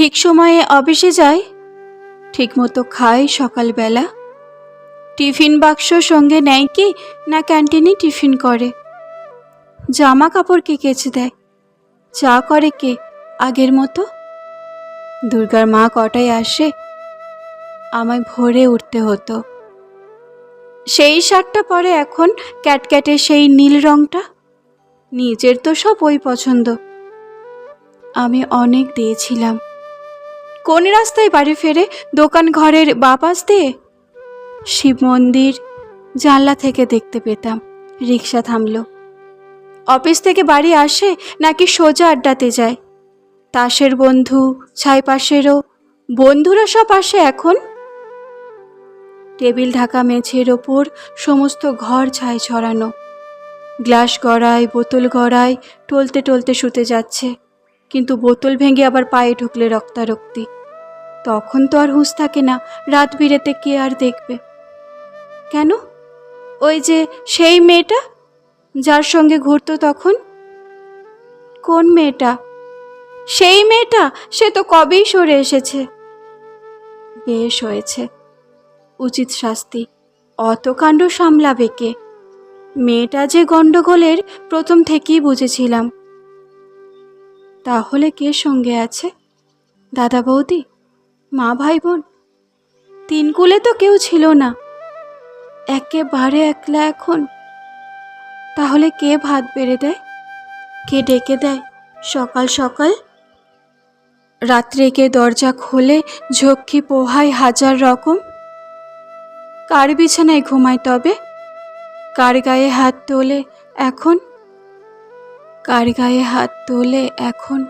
ঠিক সময়ে অফিসে যায় ঠিকমতো খায় সকালবেলা। টিফিন বাক্স সঙ্গে নেয় কি না ক্যান্টিনে টিফিন করে। জামা কাপড় কে কেচে দেয়, চা করে কে আগের মতো? দুর্গার মা কটায় আসে, আমায় ভোরে উঠতে হতো। সেই শার্টটা পরে এখন ক্যাটক্যাটের সেই নীল রংটা, নিজের তো সব ওই পছন্দ। আমি অনেক দিয়েছিলাম। কোন রাস্তায় বাড়ি ফেরে দোকান ঘরের বাপাস দিয়ে শিব মন্দির জানলা থেকে দেখতে পেতাম, রিক্সা থামলো। অফিস থেকে বাড়ি আসে নাকি সোজা আড্ডাতে যায়? তাসের বন্ধু, ছাই পাশেরও, বন্ধুরা সব আসে এখন? টেবিল ঢাকা মেঝের ওপর সমস্ত ঘর ছাই ছড়ানো। গ্লাস গড়ায়, বোতল গড়ায়, টলতে টলতে শুতে যাচ্ছে। কিন্তু বোতল ভেঙে আবার পায়ে ঢুকলে রক্তারক্তি। তখন তো আর হুঁশ থাকে না, রাত বিরেতে কে আর দেখবে। কেন? ওই যে সেই মেয়েটা? যার সঙ্গে ঘুরতো তখন? কোন মেয়েটা? সেই মেয়েটা? সে তো কবেই সরে এসেছে। বেশ হয়েছে। উচিত শাস্তি। অত কাণ্ড সামলাবে কে? মেয়েটা যে গণ্ডগোলের, প্রথম থেকেই বুঝেছিলাম। তাহলে কে সঙ্গে আছে? দাদা বৌদি, মা ভাই বোন তিন কুলে তো কেউ ছিল না। একেবারে একলা এখন। তাহলে কে ভাত বেড়ে দেয়? কে ডেকে দেয়? সকাল সকাল? রাত্রে কে দরজা খোলে? ঝক্কি পোহায় হাজার রকম? কার বিছানায় ঘুমায় তবে? কার গায়ে হাত তোলে এখন? কার গায়ে হাত তোলে এখন?